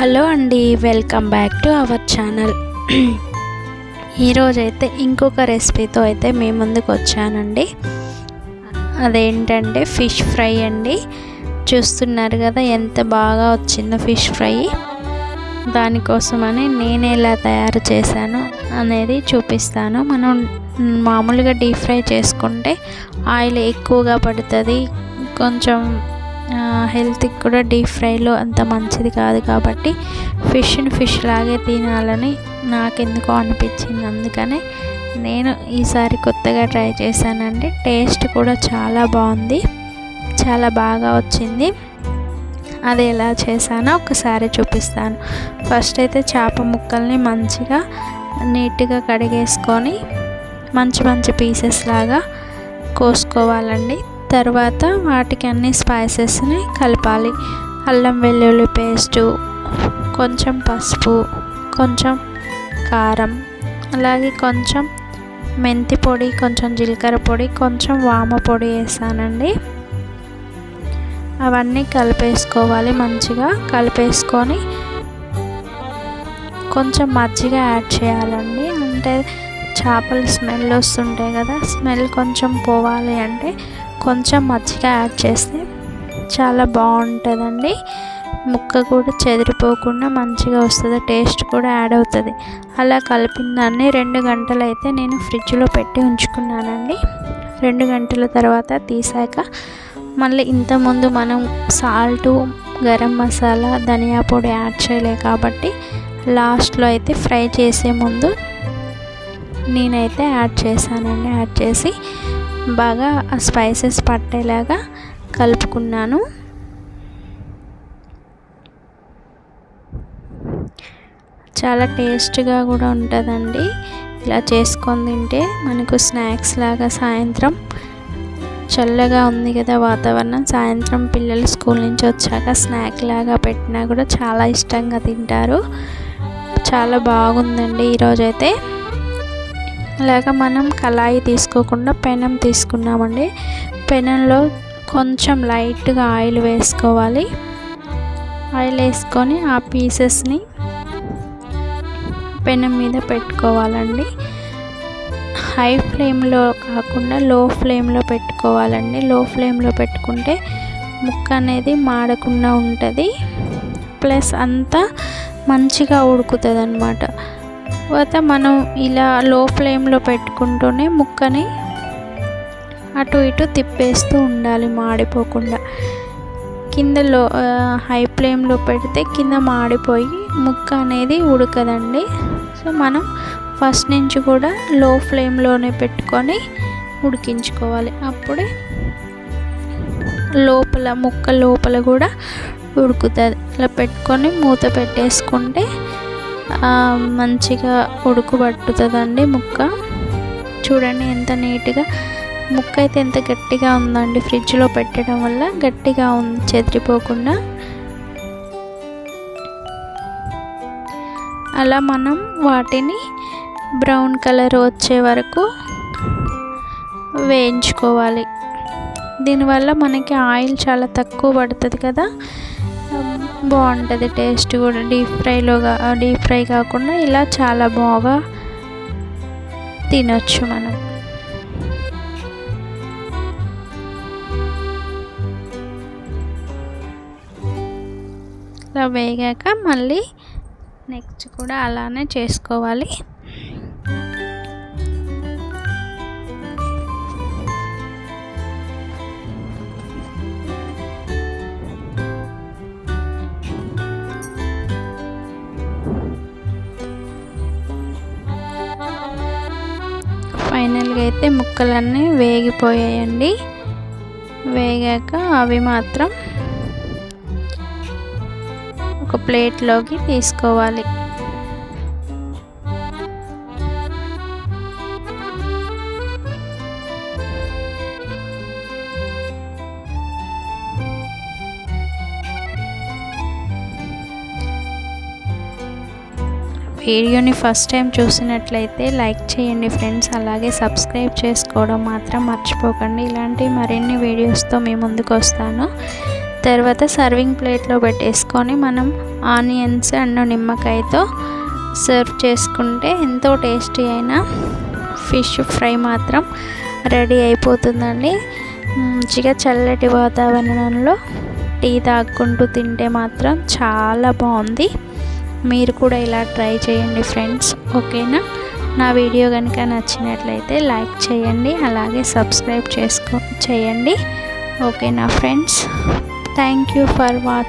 Hello అండి welcome back to our channel. ఈరోజైతే ఇంకొక రెసిపీతో అయితే మీ ముందుకు వచ్చానండి. అదేంటంటే ఫిష్ ఫ్రై అండి. చూస్తున్నారు కదా ఎంత బాగా వచ్చిందో ఫిష్ ఫ్రై. దానికోసమని నేను ఎలా తయారు చేశాను అనేది చూపిస్తాను. మనం మామూలుగా డీప్ ఫ్రై చేసుకుంటే ఆయిల్ ఎక్కువగా పడుతుంది. కొంచెం హెల్త్కి కూడా డీప్ ఫ్రైలో అంత మంచిది కాదు కాబట్టి ఫిష్ని ఫిష్ లాగే తినాలని నాకెందుకో అనిపించింది. అందుకనే నేను ఈసారి కొత్తగా ట్రై చేశానండి. టేస్ట్ కూడా చాలా బాగుంది. చాలా బాగా వచ్చింది. అది ఎలా చేశానో ఒకసారి చూపిస్తాను. ఫస్ట్ అయితే చేప ముక్కల్ని మంచిగా నీట్గా కడిగేసుకొని మంచి మంచి పీసెస్ లాగా కోసుకోవాలండి. తర్వాత వాటికి అన్ని స్పైసెస్ని కలపాలి. అల్లం వెల్లుల్లి పేస్టు కొంచెం పసుపు కొంచెం కారం అలాగే కొంచెం మెంతి పొడి కొంచెం జీలకర్ర పొడి కొంచెం వామ పొడి వేసానండి. అవన్నీ కలిపేసుకోవాలి మంచిగా. కలిపేసుకొని కొంచెం మజ్జిగ యాడ్ చేయాలండి. అంటే చేపలు స్మెల్ వస్తుంటాయి కదా స్మెల్ కొంచెం పోవాలి అంటే కొంచెం మజ్జిగ యాడ్ చేస్తే చాలా బాగుంటుందండి. ముక్క కూడా చెదిరిపోకుండా మంచిగా వస్తుంది టేస్ట్ కూడా యాడ్ అవుతుంది. అలా కలిపిన దాన్ని రెండు గంటలు అయితే నేను ఫ్రిడ్జ్లో పెట్టి ఉంచుకున్నానండి. రెండు గంటల తర్వాత తీసాక మళ్ళీ ఇంతకుముందు మనం సాల్టు గరం మసాలా ధనియా పొడి యాడ్ చేయలే కాబట్టి లాస్ట్లో అయితే ఫ్రై చేసే ముందు నేనైతే యాడ్ చేశానండి. యాడ్ చేసి బాగా ఆ స్పైసెస్ పట్టేలాగా కలుపుకున్నాను. చాలా టేస్ట్గా కూడా ఉంటుందండి. ఇలా చేసుకొని తింటే మనకు స్నాక్స్ లాగా సాయంత్రం చల్లగా ఉంది కదా వాతావరణం. సాయంత్రం పిల్లలు స్కూల్ నుంచి వచ్చాక స్నాక్ లాగా పెట్టినా కూడా చాలా ఇష్టంగా తింటారు. చాలా బాగుందండి ఈరోజైతే. లేక మనం కళాయి తీసుకోకుండా పెనం తీసుకున్నామండి. పెనంలో కొంచెం లైట్గా ఆయిల్ వేసుకోవాలి. ఆయిల్ వేసుకొని ఆ పీసెస్ని పెనం మీద పెట్టుకోవాలండి. హై ఫ్లేమ్లో కాకుండా లో ఫ్లేమ్లో పెట్టుకోవాలండి. లో ఫ్లేమ్లో పెట్టుకుంటే ముక్క అనేది మాడకుండా ఉంటుంది. ప్లస్ అంతా మంచిగా ఉడుకుతుంది అన్నమాట తర్వాత మనం ఇలా లో ఫ్లేమ్లో పెట్టుకుంటూనే ముక్కని అటు ఇటు తిప్పేస్తూ ఉండాలి మాడిపోకుండా. కింద లో హై ఫ్లేమ్లో పెడితే కింద మాడిపోయి ముక్క అనేది ఉడకదండి. సో మనం ఫస్ట్ నుంచి కూడా లో ఫ్లేమ్లోనే పెట్టుకొని ఉడికించుకోవాలి. అప్పుడే లోపల ముక్క లోపల కూడా ఉడుకుతుంది. అలా పెట్టుకొని మూత పెట్టేసుకుంటే మంచిగా ఉడుకు పట్టుతుందండి ముక్క. చూడండి ఎంత నీట్గా. ముక్క అయితే ఎంత గట్టిగా ఉందండి ఫ్రిడ్జ్లో పెట్టడం వల్ల గట్టిగా ఉంది చెదిరిపోకుండా. అలా మనం వాటిని బ్రౌన్ కలర్ వచ్చే వరకు వేయించుకోవాలి. దీనివల్ల మనకి ఆయిల్ చాలా తక్కువ పడుతుంది కదా. బాగుంటుంది టేస్ట్ కూడా. డీప్ ఫ్రైలోగా డీప్ ఫ్రై కాకుండా ఇలా చాలా బాగా తినొచ్చు మనం. ఇలా వేగాక మళ్ళీ నెక్స్ట్ కూడా అలానే చేసుకోవాలి. ఫైనల్గా అయితే ముక్కలన్నీ వేగిపోయాయండి. వేగాక అవి మాత్రం ఒక ప్లేట్లోకి తీసుకోవాలి. వీడియోని ఫస్ట్ టైం చూసినట్లయితే లైక్ చేయండి ఫ్రెండ్స్. అలాగే సబ్స్క్రైబ్ చేసుకోవడం మాత్రం మర్చిపోకండి. ఇలాంటి మరిన్ని వీడియోస్తో మీ ముందుకు వస్తాను. తర్వాత సర్వింగ్ ప్లేట్లో పెట్టేసుకొని మనం ఆనియన్స్ అండ్ నిమ్మకాయతో సర్వ్ చేసుకుంటే ఎంతో టేస్టీ అయిన ఫిష్ ఫ్రై మాత్రం రెడీ అయిపోతుందండి. మంచిగా చల్లటి వాతావరణంలో టీ తాగుకుంటూ తింటే మాత్రం చాలా బాగుంది. మీరు కూడా ఇలా ట్రై చేయండి ఫ్రెండ్స్ ఓకేనా? నా వీడియో కనుక నచ్చినట్లయితే లైక్ చేయండి అలాగే సబ్స్క్రైబ్ చేసుకో చేయండి ఓకేనా friends? Thank you for watch